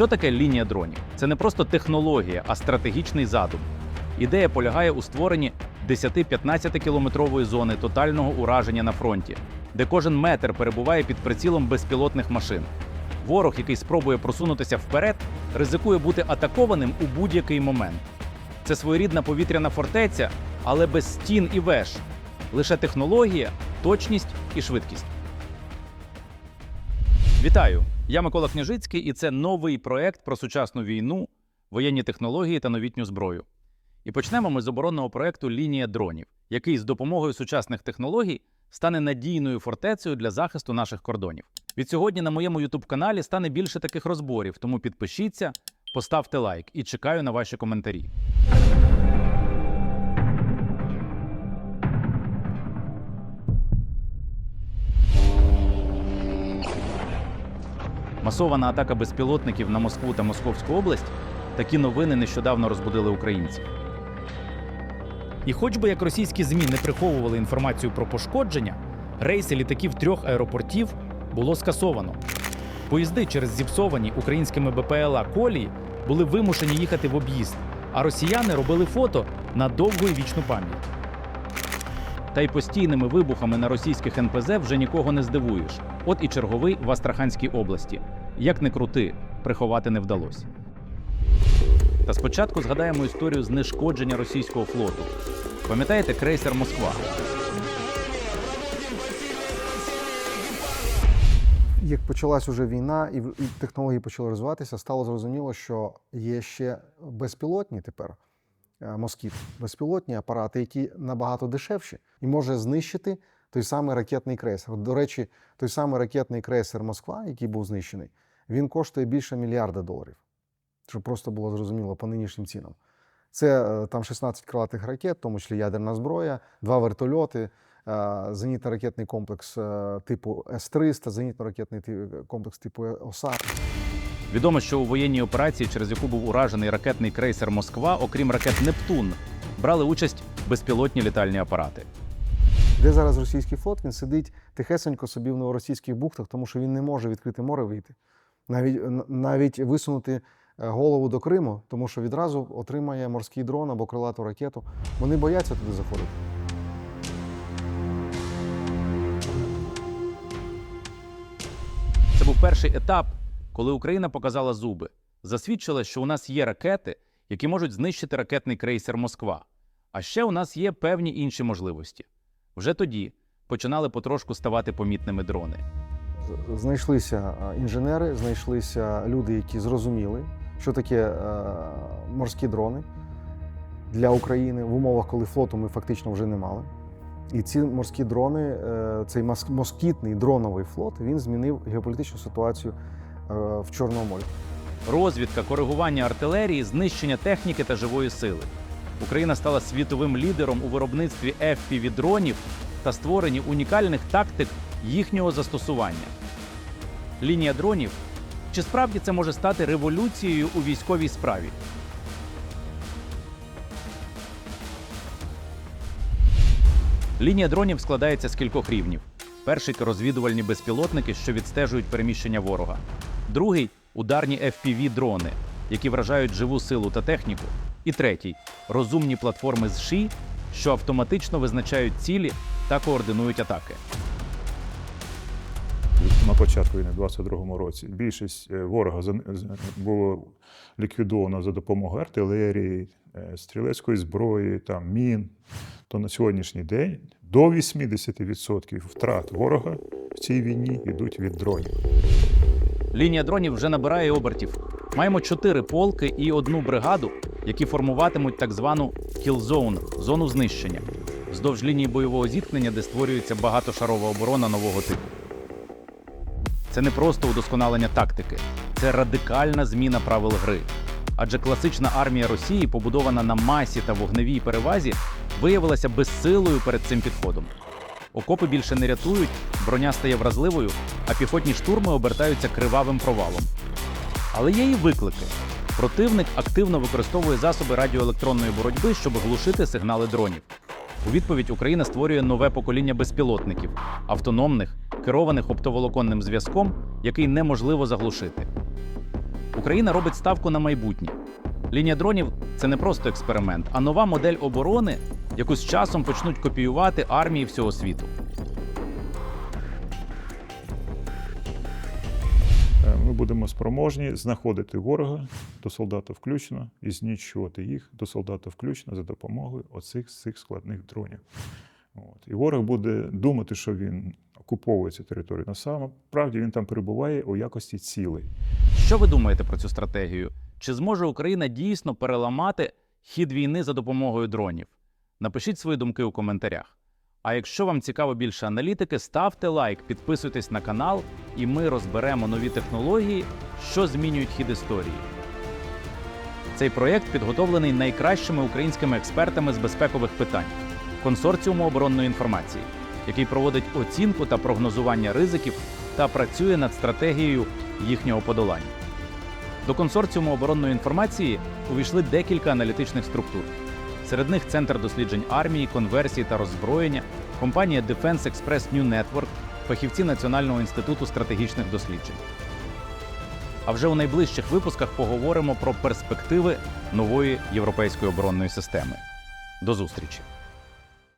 Що таке лінія дронів? Це не просто технологія, а стратегічний задум. Ідея полягає у створенні 10-15 кілометрової зони тотального ураження на фронті, де кожен метр перебуває під прицілом безпілотних машин. Ворог, який спробує просунутися вперед, ризикує бути атакованим у будь-який момент. Це своєрідна повітряна фортеця, але без стін і веж. Лише технологія, точність і швидкість. Вітаю! Я Микола Княжицький, і це новий проект про сучасну війну, воєнні технології та новітню зброю. І почнемо ми з оборонного проекту Лінія дронів, який з допомогою сучасних технологій стане надійною фортецею для захисту наших кордонів. Від сьогодні на моєму youtube каналі стане більше таких розборів, тому підпишіться, поставте лайк і чекаю на ваші коментарі. Масована атака безпілотників на Москву та Московську область такі новини нещодавно розбудили українців. І хоч би як російські ЗМІ не приховували інформацію про пошкодження, рейси літаків трьох аеропортів було скасовано. Поїзди через зіпсовані українськими БПЛА колії були вимушені їхати в об'їзд, а росіяни робили фото на довгу і вічну пам'ять. Та й постійними вибухами на російських НПЗ вже нікого не здивуєш. От і черговий в Астраханській області. Як не крути, приховати не вдалося. Та спочатку згадаємо історію знешкодження російського флоту. Пам'ятаєте крейсер Москва? Як почалась уже війна і технології почали розвиватися, стало зрозуміло, що є ще безпілотні тепер москіт, безпілотні апарати, які набагато дешевші, і може знищити той самий ракетний крейсер. До речі, той самий ракетний крейсер Москва, який був знищений, він коштує більше мільярда доларів. Щоб просто було зрозуміло по нинішнім цінам. Це е, там 16 крилатих ракет, в тому числі ядерна зброя, два вертольоти, е, зенітно-ракетний комплекс е, типу С-300, зенітно-ракетний комплекс типу ОСА. Відомо, що у воєнній операції, через яку був уражений ракетний крейсер Москва, окрім ракет Нептун, брали участь безпілотні літальні апарати. Де зараз російський флот? Він сидить тихесенько собі в новоросійських бухтах, тому що він не може в відкрите море вийти. Навіть, навіть висунути е, голову до Криму, тому що відразу отримає морський дрон або крилату ракету. Вони бояться туди заходити. Це був перший етап, коли Україна показала зуби, засвідчила, що у нас є ракети, які можуть знищити ракетний крейсер Москва. А ще у нас є певні інші можливості. Вже тоді починали потрошку ставати помітними дрони. Знайшлися е, інженери, знайшлися люди, які зрозуміли, що таке е, морські дрони для України в умовах, коли флоту ми фактично вже не мали. І ці морські дрони, е, цей москітний дроновий флот, він змінив геополітичну ситуацію в Чорному морі. Розвідка, коригування артилерії, знищення техніки та живої сили. Україна стала світовим лідером у виробництві fpv дронів та створенні унікальних тактик їхнього застосування. Лінія дронів. Чи справді це може стати революцією у військовій справі? Лінія дронів складається з кількох рівнів. Перший розвідувальні безпілотники, що відстежують переміщення ворога. Другий ударні fpv дрони, які вражають живу силу та техніку. І третій розумні платформи з ШІ, що автоматично визначають цілі та координують атаки. на початку війни, в 22-му році, більшість е, ворога було ліквідовано за допомогою артилерії, е, стрілецької зброї, там, мін. То на сьогоднішній день до 80% втрат ворога в цій війні йдуть від дронів. Лінія дронів вже набирає обертів. Маємо чотири полки і одну бригаду, які формуватимуть так звану кілзоун зону знищення вздовж лінії бойового зіткнення, де створюється багатошарова оборона нового типу. Це не просто удосконалення тактики, це радикальна зміна правил гри. Адже класична армія Росії, побудована на масі та вогневій перевазі, виявилася безсилою перед цим підходом. Окопи більше не рятують, броня стає вразливою, а піхотні штурми обертаються кривавим провалом. Але є і виклики. Противник активно використовує засоби радіоелектронної боротьби, щоб глушити сигнали дронів. У відповідь Україна створює нове покоління безпілотників, автономних, керованих оптоволоконним зв'язком, який неможливо заглушити. Україна робить ставку на майбутнє. Лінія дронів це не просто експеримент, а нова модель оборони, яку з часом почнуть копіювати армії всього світу. Будемо спроможні знаходити ворога до солдата включно і знищувати їх до солдата включно за допомогою оцих цих складних дронів. От. І ворог буде думати, що він окуповує цю територію. Насправді він там перебуває у якості цілей. Що ви думаєте про цю стратегію? Чи зможе Україна дійсно переламати хід війни за допомогою дронів? Напишіть свої думки у коментарях. А якщо вам цікаво більше аналітики, ставте лайк, підписуйтесь на канал, і ми розберемо нові технології, що змінюють хід історії. Цей проєкт підготовлений найкращими українськими експертами з безпекових питань консорціуму оборонної інформації, який проводить оцінку та прогнозування ризиків та працює над стратегією їхнього подолання. До консорціуму оборонної інформації увійшли декілька аналітичних структур. Серед них Центр досліджень армії, конверсії та роззброєння, компанія Defense Express New Network, фахівці Національного інституту стратегічних досліджень. А вже у найближчих випусках поговоримо про перспективи нової європейської оборонної системи. До зустрічі!